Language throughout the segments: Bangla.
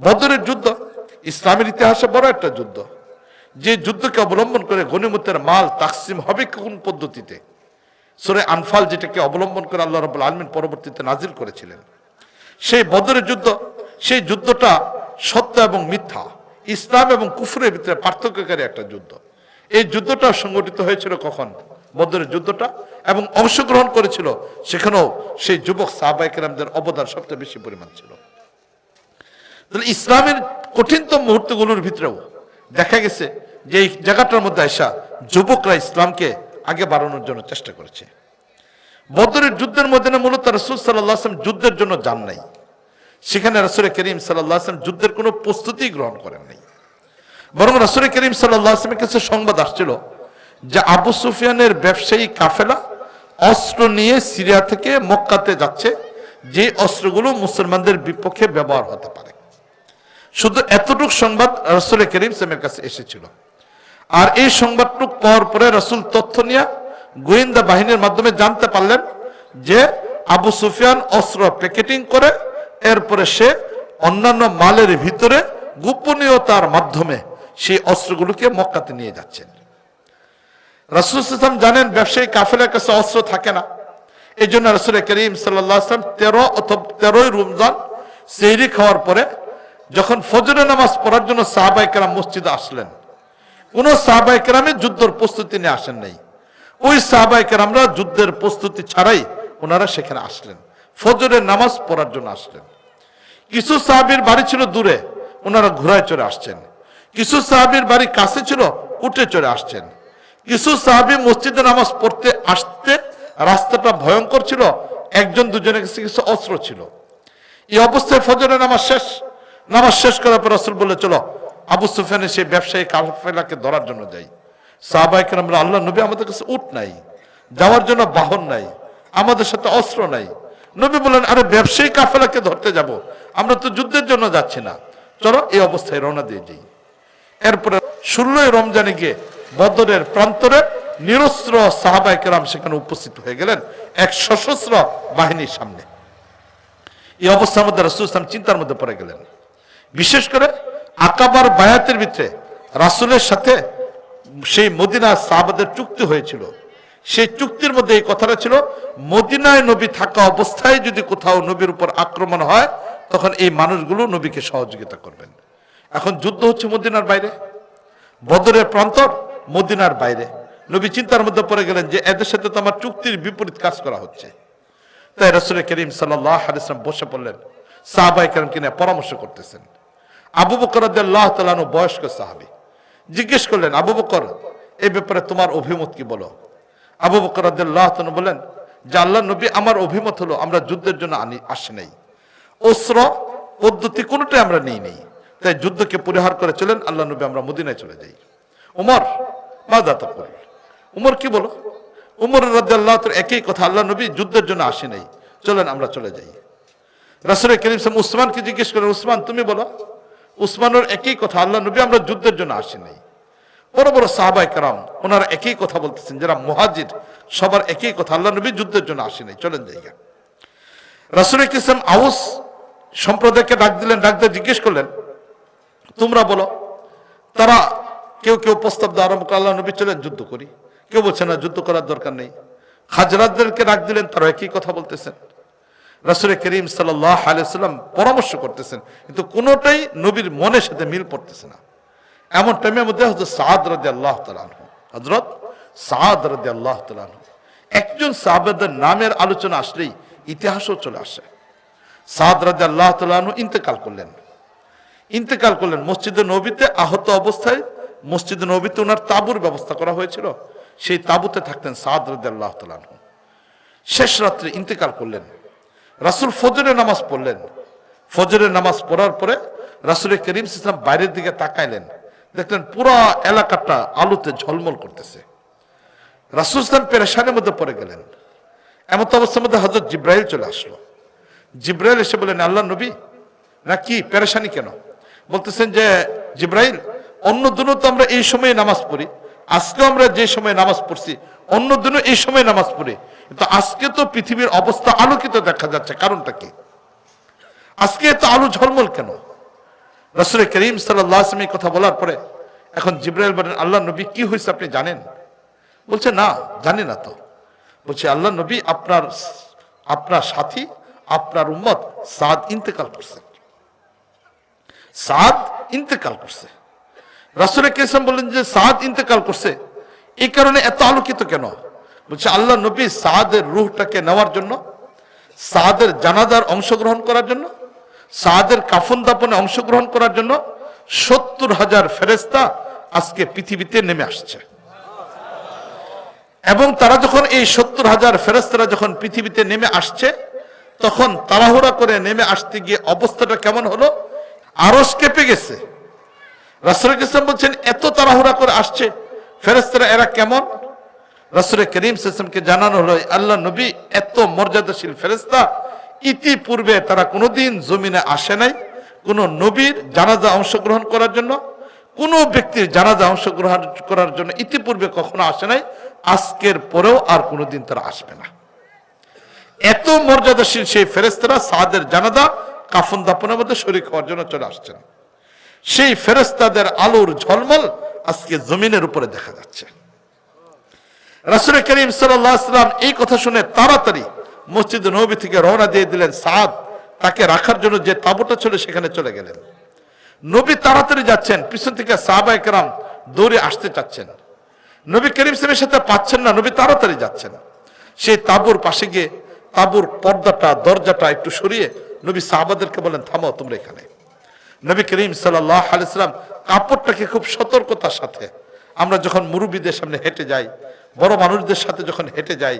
বদরের যুদ্ধ ইসলামের ইতিহাসে বড় একটা যুদ্ধ। যে যুদ্ধকে অবলম্বন করে গণিমতের মাল তাকসিম হবে কোন পদ্ধতিতে? সুরে আনফাল যেটাকে অবলম্বন করে আল্লাহ রব আলমিন পরবর্তীতে নাজিল করেছিলেন। সেই বদরের যুদ্ধ, সেই যুদ্ধটা সত্য এবং মিথ্যা, ইসলাম এবং কুফরের ভিতরে পার্থক্যকারী একটা যুদ্ধ। এই যুদ্ধটা সংগঠিত হয়েছিল কখন? বদরের যুদ্ধটা এবং অংশগ্রহণ করেছিল, সেখানেও সেই যুবক সাহবাইকেরামদের অবদান সবচেয়ে বেশি পরিমাণ ছিল। তাহলে ইসলামের কঠিনতম মুহূর্তগুলোর ভিতরেও দেখা গেছে যে এই জায়গাটার মধ্যে আসা যুবকরা ইসলামকে আগে বাড়ানোর জন্য চেষ্টা করেছে। বদরের যুদ্ধের মধ্যে না মূলত রসুল সাল্লাহ আসলাম যুদ্ধের জন্য যান নাই। সেখানে রসুল করিম সাল্লাহ আসলাম যুদ্ধের কোনো প্রস্তুতি গ্রহণ করেন নাই। বরং রসুল করিম সাল্লাহ আসলামের কাছে সংবাদ আসছিল যে আবু সুফিয়ানের ব্যবসায়ী কাফেলা অস্ত্র নিয়ে সিরিয়া থেকে মক্কাতে যাচ্ছে, যে অস্ত্রগুলো মুসলমানদের বিপক্ষে ব্যবহার হতে পারে। শুধু এতটুক সংবাদ রসুল করিম সামের কাছে এসেছিল। আর এই সংবাদটুক পাওয়ার পরে রসুল তথ্য নিয়ে গোয়েন্দা বাহিনীর মাধ্যমে জানতে পারলেন যে আবু সুফিয়ান অস্ত্র প্যাকেটিং করে এরপরে সে অন্যান্য মালের ভিতরে গোপনীয়তার মাধ্যমে সেই অস্ত্রগুলোকে মক্কাতে নিয়ে যাচ্ছেন। রাসুল ইসলাম জানেন ব্যবসায়ী কাফেলার কাছে অস্ত্র থাকে না। এই জন্য রসুল করিম সাল্লাম তেরো অথবা তেরোই রমজান সেহরি খাওয়ার পরে যখন ফজরের নামাজ পড়ার জন্য সাহাবাইকেরাম মসজিদে আসলেন, কোন সাহাবাইকেরামে যুদ্ধের প্রস্তুতি নিয়ে আসেন নাই। ওই সাহাবাইকেরামরা যুদ্ধের প্রস্তুতি ছাড়াই ওনারা সেখানে আসলেন, ফজরের নামাজ পড়ার জন্য আসলেন। কিছু সাহাবির বাড়ি ছিল দূরে, ওনারা ঘোড়ায় চড়ে আসছেন। কিছু সাহাবির বাড়ি কাছে ছিল, উঠে চড়ে আসছেন। কিছু সাহাবি মসজিদে নামাজ পড়তে আসতে রাস্তাটা ভয়ঙ্কর ছিল, একজন দুজনের কাছে কিছু অস্ত্র ছিল। এই অবস্থায় ফজরের নামাজ শেষ নামাজ শেষ করার পর রসুল বলে চলো, আবু সুফিয়ানের সেই ব্যবসায়ী কাফেলাকে ধরার জন্য যাই। সাহাবাহিক আমরা আল্লাহ নবী আমাদের কাছে উঠ নাই, যাওয়ার জন্য বাহন নাই, আমাদের সাথে অস্ত্র নাই। নবী বলেন আরে, ব্যবসায়ী কাফেলাকে ধরতে যাব, আমরা তো যুদ্ধের জন্য যাচ্ছি না। চলো, এই অবস্থায় রওনা দিয়ে যাই। এরপরে ষোলোই রমজানে গিয়ে বদরের প্রান্তরে নিরস্ত্র সাহাবাইকেরাম সেখানে উপস্থিত হয়ে গেলেন এক সশস্ত্র বাহিনীর সামনে। এই অবস্থার মধ্যে রাসুল ইসলাম চিন্তার মধ্যে পড়ে গেলেন। বিশেষ করে আকাবার বায়াতের ভিতরে রাসুলের সাথে সেই মদিনা সাহাবাদের চুক্তি হয়েছিল। সেই চুক্তির মধ্যে এই কথাটা ছিল, মদিনায় নবী থাকা অবস্থায় যদি কোথাও নবীর উপর আক্রমণ হয়, তখন এই মানুষগুলো নবীকে সহযোগিতা করবেন। এখন যুদ্ধ হচ্ছে মদিনার বাইরে, বদরের প্রান্তর মদিনার বাইরে। নবী চিন্তার মধ্যে পড়ে গেলেন যে এদের সাথে তো আমার চুক্তির বিপরীত কাজ করা হচ্ছে। তাই রসুল করিম সাল্লাহ আলিয়াম বসে পড়লেন সাহাবাই কেরামকে নিয়ে পরামর্শ করতেছেন। আবু বকর আল্লাহ বয়স্ক সাহাবি। জিজ্ঞেস করলেন, আবু বকর এ ব্যাপারে তোমার অভিমত কি বলো? আবু বকর আল্লাহ তালু বলেন যে আল্লাহ নবী আমার অভিমত হলো, আমরা যুদ্ধের জন্য আনি, আসি নাই। অস্ত্র, পদ্ধতি কোনোটাই আমরা নেই নেই। তাই যুদ্ধকে পরিহার করে চলেন আল্লাহ নবী আমরা মদিনায় চলে যাই। উমর মা দাতা করল উমর কি বলো? উমর রাজ্য আল্লাহ একই কথা আল্লাহ নবী যুদ্ধের জন্য আসে নাই। চলেন, আমরা চলে যাই। রাসুল করিম সাহেব উসমানকে জিজ্ঞেস করেন উসমান, তুমি বলো? উসমানের একই কথা আল্লাহ নবী আমরা যুদ্ধের জন্য আসি নাই বড় বড় সাহাবাই কারাম ওনারা একই কথা বলতেছেন, যারা মুহাজির, সবার একই কথা আল্লাহ নবী যুদ্ধের জন্য আসি নাই চলেন জায়গা রাসুল ইসলাম আউস সম্প্রদায়কে ডাক দিলেন, ডাক দিয়ে জিজ্ঞেস করলেন, তোমরা বলো, তারা কেউ কেউ প্রস্তাব দেওয়া আরম্ভ আল্লাহ নবী চলেন, যুদ্ধ করি। কেউ বলছে না, যুদ্ধ করার দরকার নেই। হাজরাতদেরকে ডাক দিলেন তারা একই কথা বলতেছেন। রাসুল করিম সাল্লাহ আলিয়াল্লাম পরামর্শ করতেছেন, কিন্তু কোনোটাই নবীর মনের সাথে মিল পড়তেছে না। এমন টাইমের মধ্যে হজরত সাদ রাজি আল্লাহ তালানহ হজরত সাদ রাজি আল্লাহ তালানহ একজন সাহাবাদের নামের আলোচনা আসলেই ইতিহাসও চলে আসে। সাদ রাজি আল্লাহ তালানহ ইন্তেকাল করলেন। ইন্তেকাল করলেন, মসজিদে নবীতে আহত অবস্থায় মসজিদে নবীতে ওনার তাবুর ব্যবস্থা করা হয়েছিল। সেই তাবুতে থাকতেন সাদ রাজি আল্লাহ তালানহ শেষ রাত্রে ইন্তেকাল করলেন। রাসুল ফজরের নামাজ পড়লেন। ফজরের নামাজ পড়ার পরে রাসুল করিম ইসলাম বাইরের দিকে তাকাইলেন। দেখলেন পুরো এলাকাটা আলোতে ঝলমল করতেছে। রাসুল ইসলাম পেরেশানের মধ্যে পড়ে গেলেন। এমন তো অবস্থার মধ্যে হজরত জিব্রাইল চলে আসলো। জিব্রাইল এসে বলেন আল্লাহ নবী না কি, পেরেশানি কেন? বলতেছেন যে, জিব্রাইল, অন্য দিনও তো আমরা এই সময়ে নামাজ পড়ি। আজকেও আমরা যে সময়ে নামাজ পড়ছি, অন্য দিনও এই সময় নামাজ পড়ি। কিন্তু আজকে তো পৃথিবীর অবস্থা আলোকিত দেখা যাচ্ছে, কারণটা কি? আজকে এত আলো ঝলমল কেন? রসুল করিম সাল্লাহ কথা বলার পরে এখন জিব্রাইল বলেন আল্লাহ নবী কি হয়েছে আপনি জানেন? বলছে, না, জানি না তো। বলছে আল্লাহ নবী আপনার আপনার সাথী, আপনার উম্মত সাদ ইন্তেকাল করছে। সাদ ইন্তেকাল করছে। রাসুল কেসম বললেন যে সাদ ইন্তেকাল করছে এই কারণে এত আলোকিত কেন? বলছে, আল্লাহ নবী সাদের রুহটাকে নেওয়ার জন্য, সাদের জানাজার অংশগ্রহণ করার জন্য, সাদের কাফন দাপনে অংশগ্রহণ করার জন্য সত্তর হাজার ফেরেস্তা আজকে পৃথিবীতে নেমে আসছে। এবং তারা যখন এই সত্তর হাজার ফেরেস্তারা যখন পৃথিবীতে নেমে আসছে, তখন তাড়াহুড়া করে নেমে আসতে গিয়ে অবস্থাটা কেমন হলো? আরস কেঁপে গেছে। রাসুল ইসলাম বলছেন, এত তাড়াহুড়া করে আসছে ফেরেস্তারা এরা কেমন? রাসুল করিম সাল্লামকে জানানো হলো আল্লাহ নবী, এত মর্যাদাশীল ফেরেস্তা ইতিপূর্বে তারা কোনোদিন জমিনে আসে নাই। কোন নবীর জানাজা অংশগ্রহণ করার জন্য, কোন ব্যক্তির জানাজা অংশগ্রহণ করার জন্য ইতিপূর্বে কখনো আসে নাই। আজকের পরেও আর কোনোদিন তারা আসবে না। এত মর্যাদাশীল সেই ফেরেস্তারা সাদের জানাজা কাফন দাপনের মধ্যে শরীর হওয়ার জন্য চলে আসছেন। সেই ফেরেস্তাদের আলোর ঝলমল আজকে জমিনের উপরে দেখা যাচ্ছে। রাসুল করিম সাল্লাম এই কথা শুনে তাড়াতাড়ি মসজিদ নবী থেকে রওনা দিয়ে দিলেন সাদ। তাকে রাখার জন্য যে তাবুটা ছিল সেখানে চলে গেলেন। নবী তাড়াতাড়ি যাচ্ছেন, পিছন থেকে সাহাবা একরাম দৌড়ে আসতে চাচ্ছেন। নবী করিম সাহেবের সাথে পাচ্ছেন না, নবী তাড়াতাড়ি যাচ্ছেন। সেই তাবুর পাশে গিয়ে তাবুর পর্দাটা, দরজাটা একটু সরিয়ে নবী সাহাবাদেরকে বলেন থামো, তোমরা এখানে। নবী করিম সাল্লাহ আলাইসালাম কাপড়টাকে খুব সতর্কতার সাথে আমরা যখন মুরব্বীদের সামনে হেঁটে যাই, বড় মানুষদের সাথে যখন হেঁটে যাই,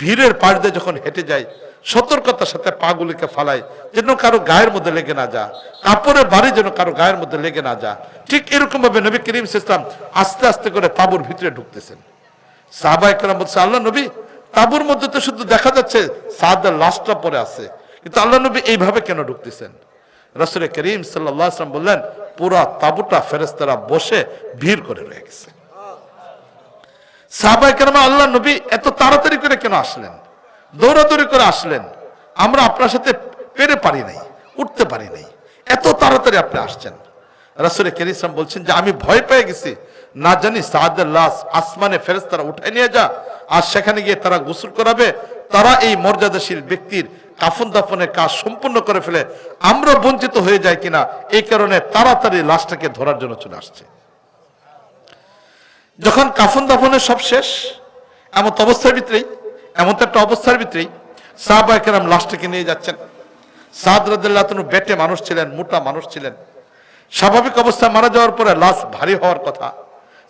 ভিড়ের পাড় দিয়ে যখন হেঁটে যাই, সতর্কতার সাথে পাগুলিকে ফালাই, যেন কারও গায়ের মধ্যে লেগে না যা কাপড়ের বাড়ি যেন কারও গায়ের মধ্যে লেগে না যা ঠিক এরকম ভাবে নবী করিম ইসলাম আস্তে আস্তে করে তাবুর ভিতরে ঢুকতেছেন। সাহবা একরাম বলছে, আল্লাহ নবী, তাবুর মধ্যে তো শুধু দেখা যাচ্ছে সাদের লাশটা পরে আছে, কিন্তু আল্লাহ নবী এইভাবে কেন ঢুকতেছেন? রসুল করিম সাল্লাম বললেন, পুরা তাবুটা ফেরেস্তারা বসে ভিড় করে রয়ে গেছে। সাহবাই কেন আল্লাহ নবী এত তাড়াতাড়ি করে কেন আসলেন? দৌড়াদৌড়ি করে আসলেন। আমরা আপনার সাথে পেরে পারি নাই, উঠতে পারি নাই। এত তাড়াতাড়ি আপনি আসছেন। রাসুলের কেরিসলাম বলছেন যে, আমি ভয় পেয়ে গেছি। না জানি সাহাদের লাশ আসমানে ফেরেস্তারা উঠাই নিয়ে যা, আর সেখানে গিয়ে তারা গোসল করাবে। তারা এই মর্যাদাশীল ব্যক্তির কাফন দাফনের কাজ সম্পূর্ণ করে ফেলে। আমরা বঞ্চিত হয়ে যাই কিনা, এই কারণে তাড়াতাড়ি লাশটাকে ধরার জন্য চলে আসছে। যখন কাফন দাফনের সব শেষ, এমন অবস্থার ভিতরেই, এমন একটা অবস্থার ভিতরেই সাহবাইকেরাম লাশটাকে নিয়ে যাচ্ছেন। সাদ রাদিল্লাহ বেটে মানুষ ছিলেন, মোটা মানুষ ছিলেন। স্বাভাবিক অবস্থায় মারা যাওয়ার পরে লাশ ভারী হওয়ার কথা।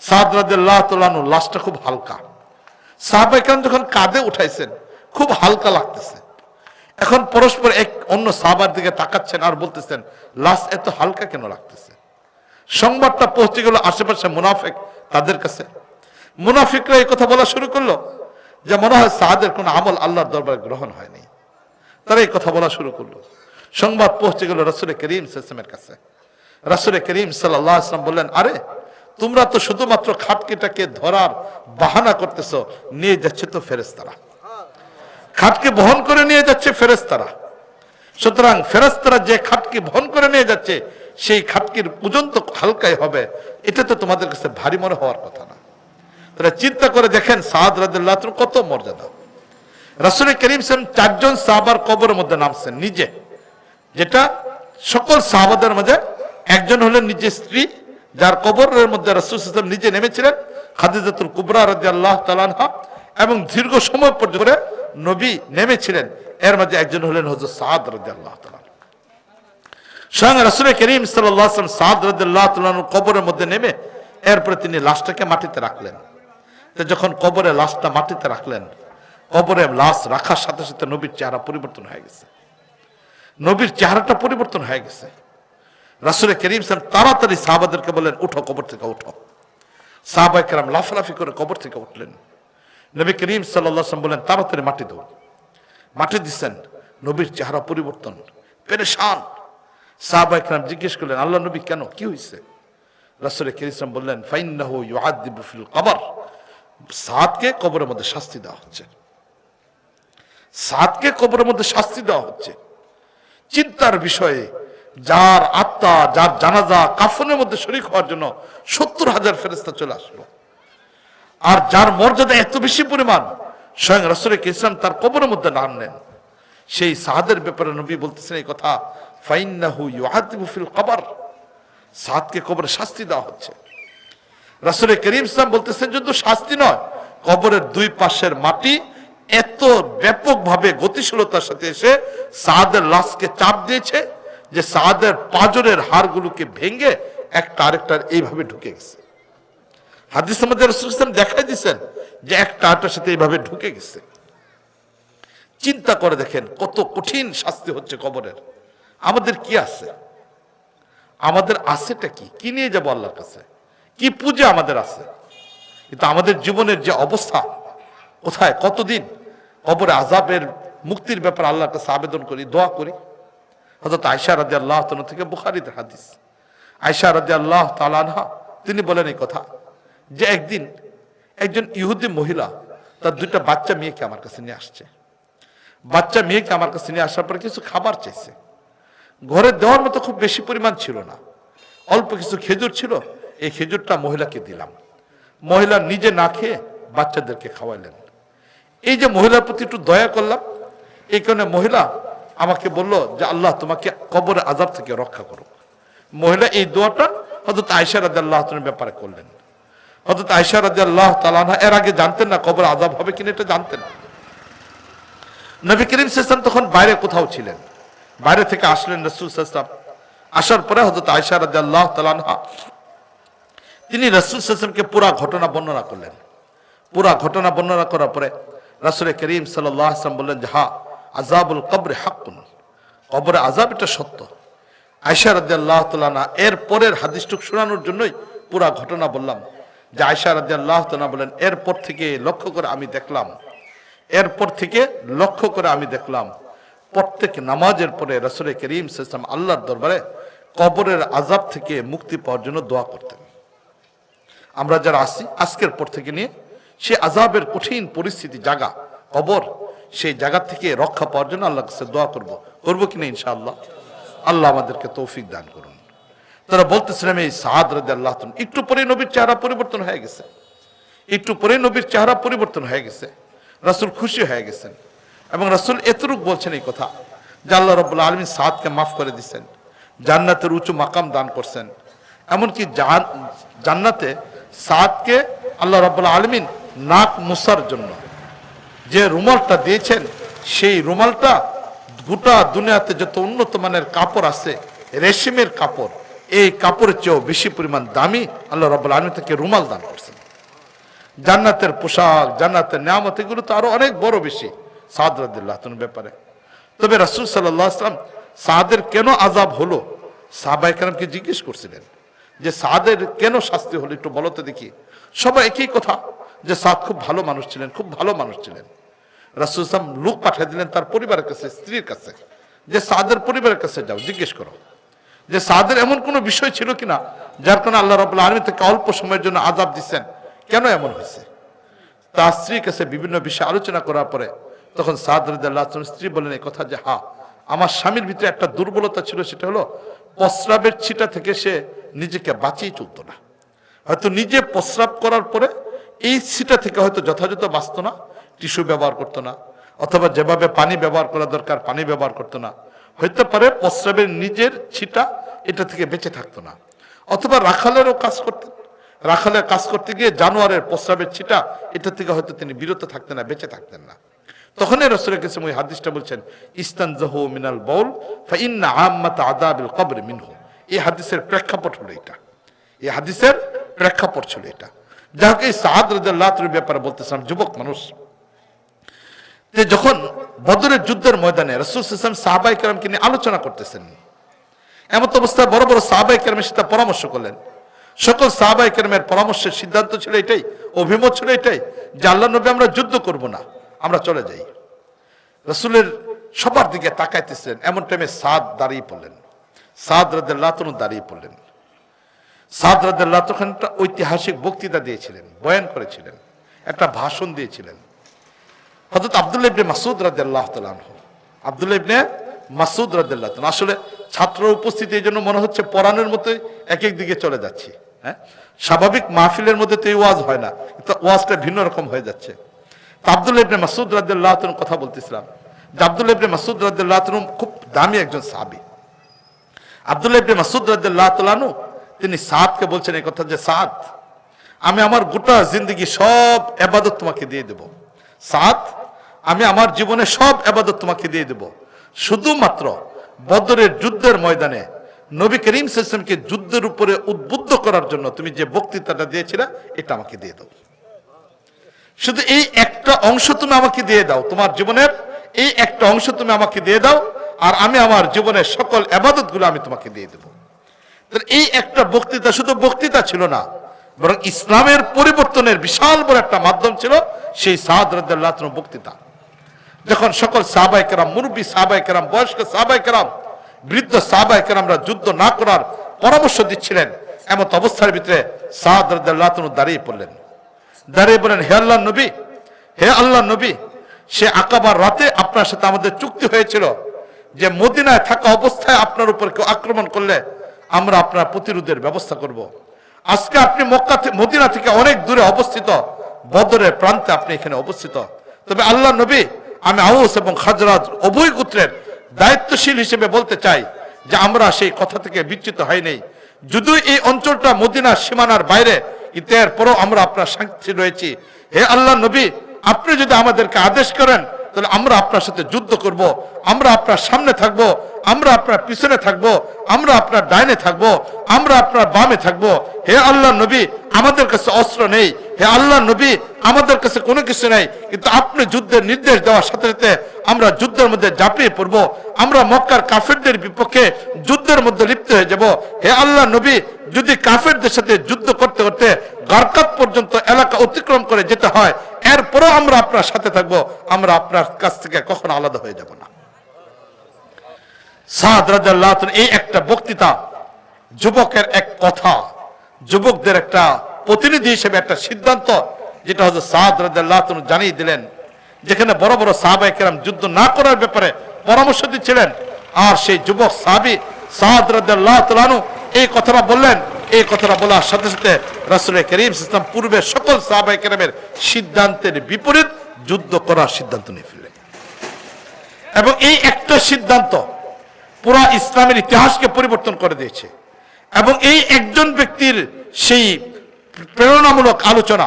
সাদ রাদিল্লাহ তোলানু লাশটা খুব হালকা। সাহবাইকেরাম যখন কাঁধে উঠাইছেন, খুব হালকা লাগতেছে। এখন পরস্পর এক অন্য সাহাবার দিকে তাকাচ্ছেন আর বলতেছেন, লাশ এত হালকা কেন লাগতেছে? সংবাদটা পৌঁছে গেল আশেপাশে মুনাফেক তাদের কাছে। মুনাফিকরা এই কথা বলা শুরু করল যে মনে হয় সাহাদের কোনো আমল আল্লাহর দরবার গ্রহণ হয়নি। তারা এই কথা বলা শুরু করল। সংবাদ পৌঁছে গেল রসুল করিম সেসমের কাছে। রসুল করিম সাল্লাম বললেন, আরে, তোমরা তো শুধুমাত্র খাটকিটাকে ধরার বাহানা করতেছ, নিয়ে যাচ্ছে তো ফেরেস্তারা খাটকে বহন করে নিয়ে যাচ্ছে ফেরেস্তারা সুতরাং ফেরেস্তারা যে খাটকে বহন করে নিয়ে যাচ্ছে সেই খাটকির ওজন তো হালকাই হবে। এটা তো তোমাদের কাছে ভারী মনে হওয়ার কথা না। তারা চিন্তা করে দেখেন সাহাদ রাদিল্লাহ কত মর্যাদা। রাসুল করিম সাহেব চারজন সাহাবার কবরের মধ্যে নামছেন, নিজে। যেটা সকল সাহাবাদের মাঝে একজন হলেন নিজের স্ত্রী, যার কবরের মধ্যে রাসুল ইসলাম নিজে নেমেছিলেন, খাদিজাতুল কুবরা রাজি আল্লাহ তালানহা এবং দীর্ঘ সময় পর্যন্ত নবী নেমেছিলেন। এর মাঝে একজন হলেন হজরত সাদ রাজি আল্লাহ তালান স্বয়ং রাসুল করিম সাল্লাম তালানুর কবরের মধ্যে নেমে এরপরে তিনি লাশটাকে মাটিতে রাখলেন। তো যখন কবরে লাশটা মাটিতে রাখলেন, কবরে লাশ রাখার সাথে সাথে নবীর চেহারা পরিবর্তন হয়ে গেছে। নবীর চেহারাটা পরিবর্তন হয়ে গেছে। রাসুল করিম সাহেব তাড়াতাড়ি সাহাবাদেরকে বললেন, উঠো কবর থেকে, উঠো। সাহাবাই কেরাম লাফালাফি করে কবর থেকে উঠলেন। নবী করিম সাল্লাম বললেন, তাড়াতাড়ি মাটি দেব মাটি দিচ্ছেন, নবীর চেহারা পরিবর্তন, পেরেশান। সাহাবাই কেরাম জিজ্ঞেস করলেন আল্লাহ নবী কেন? কি হয়েছে রাসুল করিম বললেন, ফাইন্নাহু ইউআদিবু ফিল কবর। সাতকে কবরের মধ্যে শাস্তি দেওয়া হচ্ছে। সাতকে কবরের মধ্যে শাস্তি দেওয়া হচ্ছে। চিন্তার বিষয়ে যার আত্মা, যার জানাজা কাফনের মধ্যে শরিক হওয়ার জন্য সত্তর হাজার ফেরেস্তা চলে আসলো। আর যার মর্যাদা এত বেশি পরিমাণ, স্বয়ং রসুল ইসলাম তার কবরের মধ্যে নাম নেন সেই সাহাদের ব্যাপারে নবী বলতেছেন এই কথা ফাইন্নাহু ইউআদিবু ফিল কবর। সাদকে কবরে শাস্তি দেওয়া হচ্ছে। রাসুল করিম ইসলাম বলতেছেন যদি শাস্তি নয়, কবরের দুই পাশের মাটি এত ব্যাপকভাবে গতিশীলতার সাথে এসে সাদের লাশকে চাপ দিয়েছে যে সাদের পাজরের হাড়গুলোকে ভেঙে একটা আরেকটার এইভাবে ঢুকে গেছে। হাদিস আমাদের রসুল ইসলাম দেখাই দিচ্ছেন যে একটা আরেকটার সাথে এইভাবে ঢুকে গেছে। চিন্তা করে দেখেন কত কঠিন শাস্তি হচ্ছে কবরের। আমাদের কি আছে? আমাদের আছেটা কি? কি নিয়ে যাব আল্লাহর কাছে? কি পূজা আমাদের আছে? কিন্তু আমাদের জীবনের যে অবস্থা, কোথায়, কতদিন? কবরে আজাবের মুক্তির ব্যাপারে আল্লাহর কাছে আবেদন করি, দোয়া করি। হয়তো আয়সা রাজি আল্লাহ থেকে বুখারিদের হাদিস। আয়সা রাজি আল্লাহ তালানহা তিনি বলেন এই কথা, যে একদিন একজন ইহুদি মহিলা, তার দুইটা বাচ্চা মেয়েকে আমার কাছে নিয়ে আসছে। বাচ্চা মেয়েকে আমার কাছে নিয়ে আসার পরে কিছু খাবার চাইছে। ঘরে দেওয়ার মতো খুব বেশি পরিমাণ ছিল না। অল্প কিছু খেজুর ছিল, এই খেজুরটা মহিলাকে দিলাম। মহিলা নিজে না খেয়ে বাচ্চাদেরকে খাওয়াইলেন এই যে মহিলার প্রতি একটু দয়া করলাম, এই কারণে মহিলা আমাকে বলল যে, আল্লাহ, তোমাকে কবরে আজাব থেকে রক্ষা করুক। মহিলা এই দোয়াটা হয়তো আয়সা রাজি আল্লাহ ব্যাপারে করলেন। হয়তো আয়সা রাজি আল্লাহ তালানা এর আগে জানতেন না কবর আজাব হবে কিনা এটা জানতেন না। নবী করিম সাল্লাম তখন বাইরে কোথাও ছিলেন। বাইরে থেকে আসলেন রসুল সাল্লাম আসার পরে হজরত আয়সা রাজি আল্লাহ তালানহা তিনি রসুল সাল্লামকে পুরা ঘটনা বর্ণনা করলেন। পুরা ঘটনা বর্ণনা করার পরে রসুল করিম সাল্লাম বললেন যে, হা আজাবুল কবরে হাক্কুন। কবরে আজাব এটা সত্য। আয়সা রাজি আল্লাহ তালানা এর পরের হাদিসটুক শোনানোর জন্যই পুরা ঘটনা বললাম। যে আয়সা রাজি আল্লাহ তালা বলেন, এরপর থেকে লক্ষ্য করে আমি দেখলাম। এরপর থেকে লক্ষ্য করে আমি দেখলাম। প্রত্যেক নামাজের পরে রসুল করিম সাল্লাম আল্লাহর দরবারে কবরের আজাব থেকে মুক্তি পাওয়ার জন্য দোয়া করতেন। আমরা যারা আসি আজকের পর থেকে নিয়ে সে আজাবের কঠিন পরিস্থিতি জায়গা কবর সেই জায়গা থেকে রক্ষা পাওয়ার জন্য আল্লাহ কাছে দোয়া করব। করব কিনা ইনশাআল্লাহ? আল্লাহ আমাদেরকে তৌফিক দান করুন। তারা বলতেছিলাম এই সাহাদ রাজি আল্লাহ একটু পরে নবীর চেহারা পরিবর্তন হয়ে গেছে। একটু পরে নবীর চেহারা পরিবর্তন হয়ে গেছে। রাসুল খুশি হয়ে গেছেন। এবং রাসুল এতটুক বলছেন এই কথা যে আল্লাহ রব্বুল্লা আলমী সাদকে মাফ করে দিচ্ছেন জান্নাতের উঁচু মাকাম দান করছেন। এমনকি জান- জান্নাতে সাদকে আল্লাহ রব্বুল্লা আলমিন নাক মুসার জন্য যে রুমালটা দিয়েছেন, সেই রুমালটা গোটা দুনিয়াতে যত উন্নত মানের কাপড় আছে, রেশমের কাপড়, এই কাপড়ের চেয়েও বেশি পরিমাণ দামি আল্লাহ রব্বুল আলমী তাকে রুমাল দান করছেন। জান্নাতের পোশাক, জান্নাতের নিয়ামত, এগুলো তো আরও অনেক বড় বেশি। সাদ রাদিল্লাহ ব্যাপারে। তবে রাসুল সাল্লাম সাদের কেন আজাব হলো? সাহাবাই কালামকে জিজ্ঞেস করছিলেন? যে সাদের কেন শাস্তি হলো একটু বলো তো দেখি। সবাই একই কথা, যে সাদ খুব ভালো মানুষ ছিলেন, খুব ভালো মানুষ ছিলেন। রাসুল ইসলাম লোক পাঠিয়ে দিলেন তার পরিবারের কাছে, স্ত্রীর কাছে। যে সাদের পরিবারের কাছে যাও, জিজ্ঞেস করো। যে সাদের এমন কোনো বিষয় ছিল কিনা, যার কারণে আল্লাহ রাবুল্লাহ আলমী থেকে অল্প সময়ের জন্য আজাব দিচ্ছেন? কেন এমন হয়েছে? তার স্ত্রীর কাছে বিভিন্ন বিষয়ে আলোচনা করার পরে তখন সাদ স্ত্রী বলেন এই কথা যে হা। আমার স্বামীর ভিতরে একটা দুর্বলতা ছিল, সেটা হলো প্রস্রাবের ছিটা থেকে সে নিজেকে বাঁচিয়ে চলতো না। হয়তো নিজে প্রস্রাব করার পরে এই ছিটা থেকে হয়তো যথাযথ বাঁচত না, টিস্যু ব্যবহার করতো না, অথবা যেভাবে পানি ব্যবহার করা দরকার, পানি ব্যবহার করতো না। হইতে পারে প্রস্রাবের নিজের ছিটা এটা থেকে বেঁচে থাকতো না। অথবা রাখালেরও কাজ করতেন। রাখালের কাজ করতে গিয়ে জানোয়ারের প্রস্রাবের ছিটা এটা থেকে হয়তো তিনি বিরত থাকতেন না, বেঁচে থাকতেন না। তখনই রসুলের কাছে ওই হাদিসটা বলছেন ইস্তান জাহু মিনাল বউল, ফাইন্না আম্মাত আদাবিল কবর মিনহু। এই হাদিসের প্রেক্ষাপট হলো এটা। এই হাদিসের প্রেক্ষাপট ছিল এটা। যাকে সাহাদ ব্যাপারে বলতেছিলাম যুবক মানুষ। যে যখন বদরের যুদ্ধের ময়দানে রসুল ইসলাম সাহাবাই কেরামকে নিয়ে আলোচনা করতেছেন, এমত অবস্থায় বড় বড় সাহাবাই কেরামের সাথে পরামর্শ করলেন। সকল সাহাবাই কেরামের পরামর্শের সিদ্ধান্ত ছিল এটাই, অভিমত ছিল এটাই যে আল্লাহ নবী আমরা যুদ্ধ করব না। আমরা চলে যাই। রসুলের সবার দিকে তাকাইতেছিলেন এমন টাইমে সাদ দাঁড়িয়ে পড়লেন। সাদ রাদ্দাল্লাহ দাঁড়িয়ে পড়লেন। সাদ রাদ্দাল্লাহ তখন একটা ঐতিহাসিক বক্তৃতা দিয়েছিলেন, বয়ান করেছিলেন, একটা ভাষণ দিয়েছিলেন। হজরত আবদুল্লাহ ইবনে মাসুদ রাদিয়াল্লাহ তাআলা আনহু, আবদুল্লাহ ইবনে মাসুদ রাদিয়াল্লাহু তাআলা আসলে ছাত্র উপস্থিতি এই জন্য মনে হচ্ছে পড়ানোর মতোই এক এক দিকে চলে যাচ্ছি হ্যাঁ? স্বাভাবিক মাহফিলের মধ্যে তো এই ওয়াজ হয় না ওয়াজটা ভিন্ন রকম হয়ে যাচ্ছে। আব্দুল্লাহ ইবনে মাসুদ রাদিয়াল্লাহু তাআলার কথা বলতেছিলাম। যে আব্দুল্লাহ ইবনে মাসুদ রাদিয়াল্লাহু তাআলা খুব দামি একজন সাহাবী। আব্দুল্লাহ ইবনে মাসুদ রাদিয়াল্লাহু তাআলা তিনি সাদকে বলছেন এই কথা যে সাদ আমি আমার গোটা জিন্দগি সব এবাদত তোমাকে দিয়ে দেব। সাদ আমি আমার জীবনে সব এবাদত তোমাকে দিয়ে দেব। শুধুমাত্র বদরের যুদ্ধের ময়দানে নবী করিম সাল্লামকে যুদ্ধের উপরে উদ্বুদ্ধ করার জন্য তুমি যে বক্তৃতাটা দিয়েছিলে, এটা আমাকে দিয়ে দাও। শুধু এই একটা অংশ তুমি আমাকে দিয়ে দাও, তোমার জীবনের এই একটা অংশ তুমি আমাকে দিয়ে দাও, আর আমি আমার জীবনের সকল আবাদতগুলো আমি তোমাকে দিয়ে দেবো। তাহলে এই একটা বক্তৃতা শুধু বক্তৃতা ছিল না, বরং ইসলামের পরিবর্তনের বিশাল বড় একটা মাধ্যম ছিল সেই সাদ বক্তৃতা। যখন সকল সাহাবাই কেরাম, মুরব্বী সাহাবাই কেরাম, বয়স্ক সাহাবাই কেরাম, বৃদ্ধ সাহাবাই কেরামরা যুদ্ধ না করার পরামর্শ দিচ্ছিলেন, এমত অবস্থার ভিতরে সাদ রাদ্দাল্লাহ দাঁড়িয়ে পড়লেন। দাঁড়িয়ে বলেন, হে আল্লাহ নবী, হে আল্লাহ নবী, সে আকাবার রাতে আপনার সাথে আমাদের চুক্তি হয়েছিল যে মদিনায় থাকা অবস্থায় আপনার উপর কেউ আক্রমণ করলে আমরা আপনার প্রতিরোধের ব্যবস্থা করব। আজকে আপনি মক্কা মদিনা থেকে অনেক দূরে অবস্থিত, বদরের প্রান্তে আপনি এখানে অবস্থিত তবে আল্লাহ নবী, আমি আউস এবং খাজরাজ উভয় গোত্রের দায়িত্বশীল হিসেবে বলতে চাই যে আমরা সেই কথা থেকে বিচ্যুত হয়নি যদিও এই অঞ্চলটা মদিনার সীমানার বাইরে কিন্তু এরপরও আমরা আপনার সাক্ষী রয়েছি। হে আল্লাহ নবী, আপনি যদি আমাদেরকে আদেশ করেন, তাহলে আমরা আপনার সাথে যুদ্ধ করব, আমরা আপনার সামনে থাকব আমরা আপনার পিছনে থাকব, আমরা আপনার ডাইনে থাকব, আমরা আপনার বামে থাকব। হে আল্লাহ নবী, আমাদের কাছে অস্ত্র নেই। হে আল্লাহ নবী, আমাদের কাছে কোনো কিছু নেই। কিন্তু আপনি যুদ্ধের নির্দেশ দেওয়ার সাথে সাথে আমরা যুদ্ধের মধ্যে ঝাঁপিয়ে পড়ব। আমরা মক্কার কাফেরদের বিপক্ষে যুদ্ধের মধ্যে লিপ্ত হয়ে যাব। হে আল্লাহ নবী, যদি কাফেরদের সাথে যুদ্ধ করতে করতে গারকাত পর্যন্ত এলাকা অতিক্রম করে যেতে হয়, এরপরও আমরা আপনার সাথে থাকব। আমরা আপনার কাছ থেকে কখনো আলাদা হয়ে যাব না। এই একটা বক্তৃতা যুবকের এক কথা, যুবকদের একটা প্রতিনিধি হিসেবে একটা সিদ্ধান্ত, যেটা হচ্ছে সাদ রাজাল্লাহ জানিয়ে দিলেন, যেখানে বড় বড় সাহাবাই কেরাম যুদ্ধ না করার ব্যাপারে পরামর্শ দিচ্ছিলেন, আর সেই যুবক সাহাবি সাদ রাজাল্লাহ এই কথাটা বললেন, এই কথাটা বলার সাথে সাথে রাসুল করিম ইসলাম পূর্বে সকল সাহাবাই কেরামের সিদ্ধান্তের বিপরীত যুদ্ধ করার সিদ্ধান্ত নিয়ে ফেললেন এবং এই একটা সিদ্ধান্ত ইসলামের ইতিহাসকে পরিবর্তন করে দিয়েছে। এবং এই একজন ব্যক্তির সেই প্রেরণামূলক আলোচনা,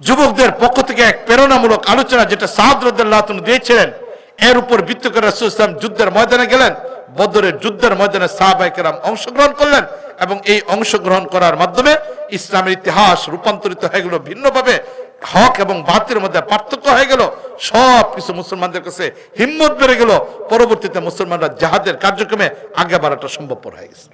যুবকদের পক্ষ থেকে এক প্রেরণামূলক আলোচনা যেটা সাহাদ্দাহ দিয়েছিলেন, এর উপর ভিত্তি করে রাসূল ইসলাম যুদ্ধের ময়দানে গেলেন, বদরের যুদ্ধের ময়দানে সাহাবাইকেরাম অংশগ্রহণ করলেন এবং এই অংশগ্রহণ করার মাধ্যমে ইসলামের ইতিহাস রূপান্তরিত হয়ে গেল ভিন্নভাবে। হক এবং বাতির মধ্যে পার্থক্য হয়ে গেল সব কিছু মুসলমানদের কাছে হিম্মত বেড়ে গেল। পরবর্তীতে মুসলমানরা জাহাদের কার্যক্রমে আগে বাড়াটা সম্ভবপর হয়ে গেছিল।